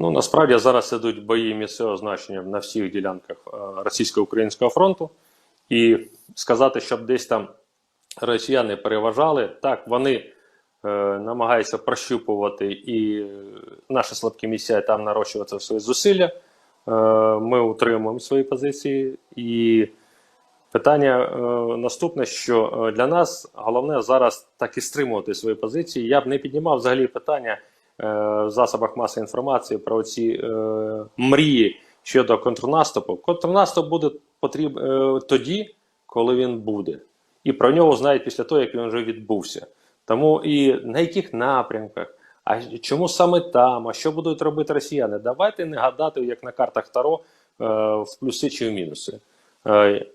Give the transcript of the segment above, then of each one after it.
Ну насправді зараз ідуть бої місцевого значення на всіх ділянках е, російсько-українського фронту, і сказати, щоб десь там росіяни переважали, так вони е, намагаються прощупувати і е, наші слабкі місця там нарощувати свої зусилля. Ми утримуємо свої позиції. І питання наступне, що для нас головне зараз так і стримувати свої позиції. Я б не піднімав взагалі питання в засобах масової інформації про ці е, мрії щодо контрнаступу. Контрнаступ буде потріб, е, тоді, коли він буде. І про нього знають після того, як він вже відбувся. Тому і на яких напрямках, а чому саме там, а що будуть робити росіяни? Давайте не гадати, як на картах Таро, е, в плюси чи в мінуси. Е,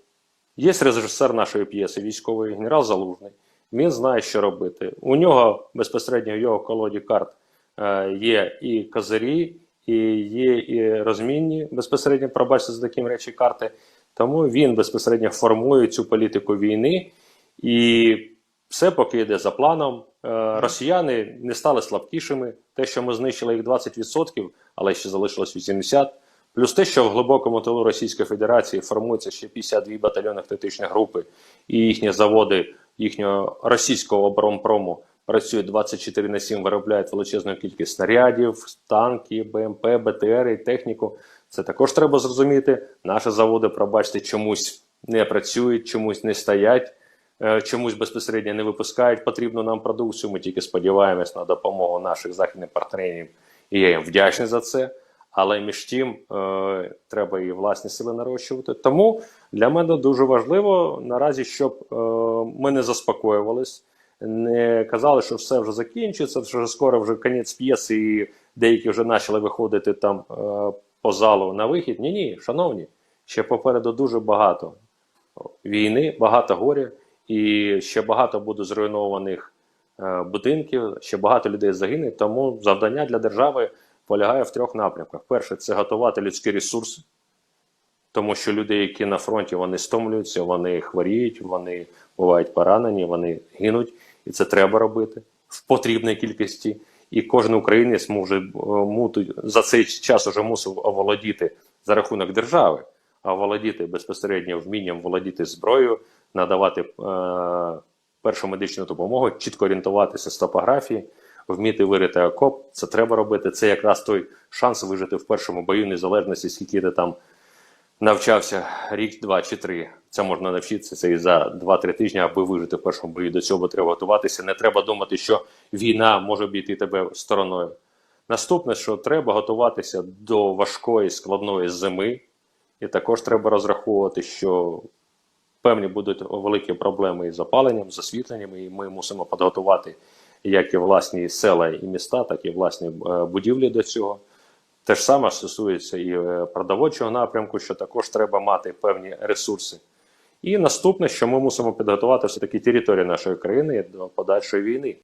Є режисер нашої п'єси, військовий генерал Залужний. Він знає, що робити. У нього безпосередньо в його колоді карт е, є і козирі, і є і розмінні безпосередньо, пробачте за такі речі карти. Тому він безпосередньо формує цю політику війни, і все поки йде за планом. Е, Росіяни не стали слабкішими. Те, що ми знищили їх 20%, але ще залишилось 80%. Плюс те, що в глибокому тилу Російської Федерації формується ще 52 батальйонних тактичні групи, і їхні заводи їхнього російського оборонпрому працюють 24 на 7, виробляють величезну кількість снарядів, танки, БМП, БТР і техніку. Це також треба зрозуміти. Наші заводи, пробачте, чомусь не працюють, чомусь не стоять, е, чомусь безпосередньо не випускають потрібну нам продукцію. Ми тільки сподіваємось на допомогу наших західних партнерів, і я їм вдячний за це. Але між тим е, треба і власні сили нарощувати. Тому для мене дуже важливо наразі, щоб е, ми не заспокоювались, не казали, що все вже закінчиться, вже скоро вже кінець п'єси, і деякі вже почали виходити там е, по залу на вихід. Ні, ні, шановні, ще попереду дуже багато війни, багато горя, і ще багато буде зруйнованих е, будинків, ще багато людей загине. Тому завдання для держави полягає в трьох напрямках: перше це готувати людські ресурси, тому що люди, які на фронті, вони стомлюються, вони хворіють, вони бувають поранені, вони гинуть, і це треба робити в потрібній кількості. І кожен українець може е, мутить за цей час уже мусив оволодіти за рахунок держави, а оволодіти безпосередньо вмінням володіти зброєю, надавати е, першу медичну допомогу, чітко орієнтуватися з топографії, вміти вирити окоп. Це треба робити. Це якраз той шанс вижити в першому бою незалежності, скільки ти там навчався рік, два чи три. Це можна навчитися і за 2-3 тижні, аби вижити в першому бою. До цього треба готуватися. Не треба думати, що війна може обійти тебе стороною. Наступне, що треба готуватися до важкої складної зими, і також треба розраховувати, що певні будуть великі проблеми із запаленням, з освітленням, і ми мусимо підготувати як і власні села і міста, так і власні е, будівлі до цього. Те ж саме стосується і е, продовольчого напрямку, що також треба мати певні ресурси. І наступне, що ми мусимо підготувати все таки території нашої країни до подальшої війни.